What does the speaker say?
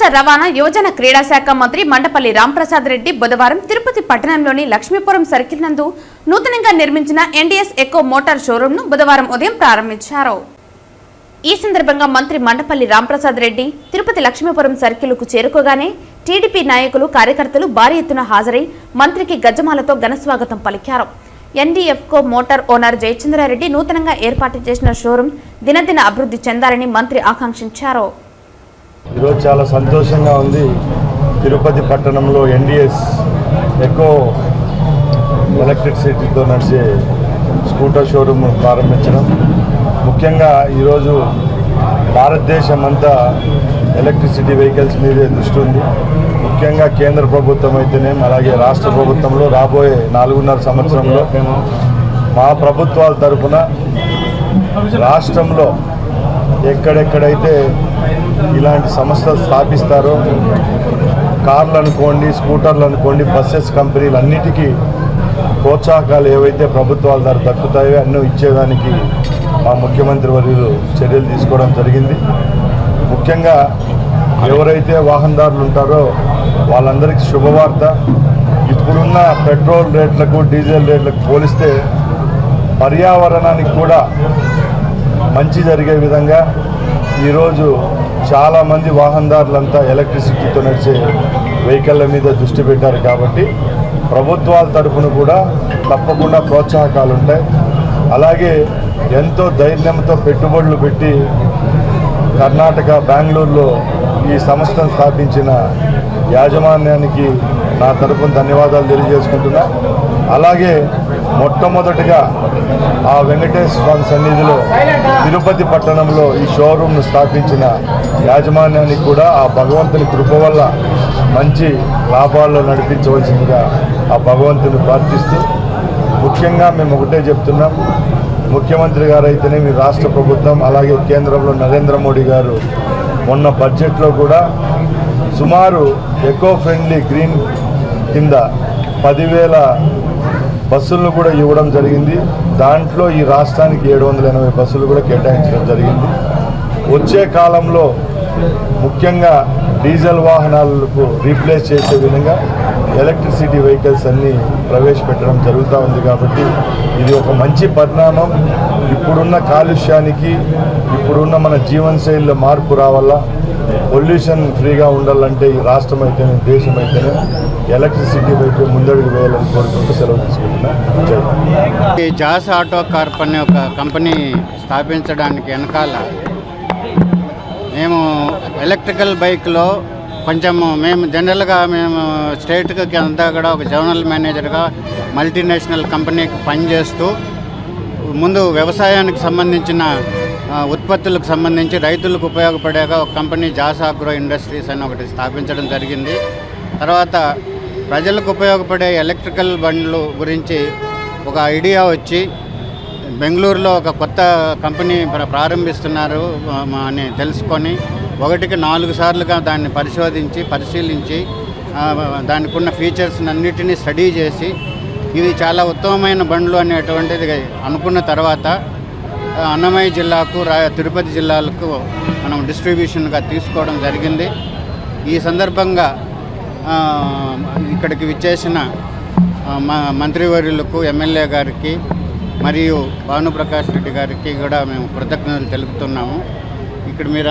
రాష్ట్ర రవాణా యువజన క్రీడా శాఖ మంత్రి మండపల్లి రాంప్రసాద్ రెడ్డి బుధవారం తిరుపతి పట్టణంలోని లక్ష్మీపురం సర్కిల్ నందు నూతనంగా నిర్మించిన ఎన్డీఎస్ ఎకో మోటార్ షోరూమ్ను బుధవారం ఉదయం ప్రారంభించారు. ఈ సందర్భంగా మంత్రి మండపల్లి రాంప్రసాద్ రెడ్డి తిరుపతి లక్ష్మీపురం సర్కిల్కు చేరుకోగానే టీడీపీ నాయకులు కార్యకర్తలు భారీ ఎత్తున హాజరై మంత్రికి గజమాలతో ఘనస్వాగతం పలికారు. ఎన్డీఎఫ్కో మోటార్ ఓనర్ జయచంద్రారెడ్డి నూతనంగా ఏర్పాటు చేసిన షోరూం దినదిన అభివృద్ధి చెందాలని మంత్రి ఆకాంక్షించారు. ఈరోజు చాలా సంతోషంగా ఉంది. తిరుపతి పట్టణంలో ఎన్డిఎస్ ఎకో ఎలక్ట్రిసిటీతో నడిచే స్కూటర్ షోరూమ్ ప్రారంభించడం. ముఖ్యంగా ఈరోజు భారతదేశం అంతా ఎలక్ట్రిసిటీ వెహికల్స్ మీదే దృష్టి ఉంది. ముఖ్యంగా కేంద్ర ప్రభుత్వం అయితేనే అలాగే రాష్ట్ర ప్రభుత్వంలో రాబోయే నాలుగున్నర సంవత్సరంలో మా ప్రభుత్వాల తరపున రాష్ట్రంలో ఎక్కడెక్కడైతే ఇలాంటి సంస్థలు స్థాపిస్తారో కార్లు అనుకోండి స్కూటర్లు అనుకోండి బస్సెస్ కంపెనీలు అన్నిటికీ ప్రోత్సాహకాలు ఏవైతే ప్రభుత్వాల ద్వారా దక్కుతాయో అన్నీ ఇచ్చేదానికి మా ముఖ్యమంత్రి వర్యులు చర్యలు తీసుకోవడం జరిగింది. ముఖ్యంగా ఎవరైతే వాహనదారులు ఉంటారో వాళ్ళందరికీ శుభవార్త. ఇప్పుడున్న పెట్రోల్ రేట్లకు డీజిల్ రేట్లకు పోలిస్తే పర్యావరణానికి కూడా మంచి జరిగే విధంగా ఈరోజు చాలామంది వాహనదారులంతా ఎలక్ట్రిసిటీతో నడిచే వెహికల్ల మీద దృష్టి పెట్టారు కాబట్టి ప్రభుత్వాల తరఫున కూడా తప్పకుండా ప్రోత్సాహకాలు ఉంటాయి అలాగే ఎంతో ధైర్యంతో పెట్టుబడులు పెట్టి కర్ణాటక బెంగళూరులో ఈ సంస్థను స్థాపించిన యాజమాన్యానికి నా తరపున ధన్యవాదాలు తెలియజేసుకుంటున్నా. అలాగే మొట్టమొదటిగా ఆ వెంకటేశ్వర స్వామి సన్నిధిలో తిరుపతి పట్టణంలో ఈ షోరూమ్ను స్థాపించిన యాజమాన్యానికి కూడా ఆ భగవంతుని కృప వల్ల మంచి లాభాల్లో నడిపించవలసిందిగా ఆ భగవంతుని ప్రార్థిస్తూ ముఖ్యంగా మేము ఒకటే చెప్తున్నాం. ముఖ్యమంత్రి గారు అయితేనే మీ రాష్ట్ర ప్రభుత్వం అలాగే కేంద్రంలో నరేంద్ర మోడీ గారు మొన్న బడ్జెట్లో కూడా సుమారు ఎకో ఫ్రెండ్లీ గ్రీన్ కింద పదివేల బస్సులను కూడా ఇవ్వడం జరిగింది. దాంట్లో ఈ రాష్ట్రానికి ఏడు వందల ఎనభై బస్సులు కూడా కేటాయించడం జరిగింది. వచ్చే కాలంలో ముఖ్యంగా డీజిల్ వాహనాలకు రీప్లేస్ చేసే విధంగా ఎలక్ట్రిసిటీ వెహికల్స్ అన్నీ ప్రవేశపెట్టడం జరుగుతూ ఉంది కాబట్టి ఇది ఒక మంచి పరిణామం. ఇప్పుడున్న కాలుష్యానికి ఇప్పుడున్న మన జీవనశైలిలో మార్పు రావాలా? పొల్యూషన్ ఫ్రీగా ఉండాలంటే ఈ రాష్ట్రం అయితేనే దేశం అయితేనే ఎలక్ట్రిసిటీ వైపు ముందడుగు వేయాలని కోరుకుంటూ సెలవు తీసుకుంటున్నా. ఈ జాస్ ఆటో కార్ప్ అనే ఒక కంపెనీ స్థాపించడానికి వెనకాల మేము ఎలక్ట్రికల్ బైక్లో కొంచెము మేము జనరల్గా మేము స్టేట్కి అంతా కూడా ఒక జనరల్ మేనేజర్గా మల్టీనేషనల్ కంపెనీకి పనిచేస్తూ ముందు వ్యవసాయానికి సంబంధించిన ఉత్పత్తులకు సంబంధించి రైతులకు ఉపయోగపడేగా ఒక కంపెనీ జాస్ ఆగ్రో ఇండస్ట్రీస్ అని ఒకటి స్థాపించడం జరిగింది. తర్వాత ప్రజలకు ఉపయోగపడే ఎలక్ట్రికల్ బండ్లు గురించి ఒక ఐడియా వచ్చి బెంగళూరులో ఒక కొత్త కంపెనీ ప్ర- ప్రారంభిస్తున్నారు అని తెలుసుకొని ఒకటికి నాలుగు సార్లుగా దాన్ని పరిశోధించి పరిశీలించి దానికి ఉన్న ఫీచర్స్ అన్నిటినీ స్టడీ చేసి ఇది చాలా ఉత్తమమైన బండ్లు అనేటువంటిది అనుకున్న తర్వాత అన్నమయ్య జిల్లాకు రా తిరుపతి జిల్లాలకు మనం డిస్ట్రిబ్యూషన్గా తీసుకోవడం జరిగింది. ఈ సందర్భంగా ఇక్కడికి విచ్చేసిన మ- మంత్రివర్యులకు ఎమ్మెల్యే గారికి మరియు భానుప్రకాష్ రెడ్డి గారికి కూడా మేము కృతజ్ఞతలు తెలుపుతున్నాము. ఇక్కడ మీరు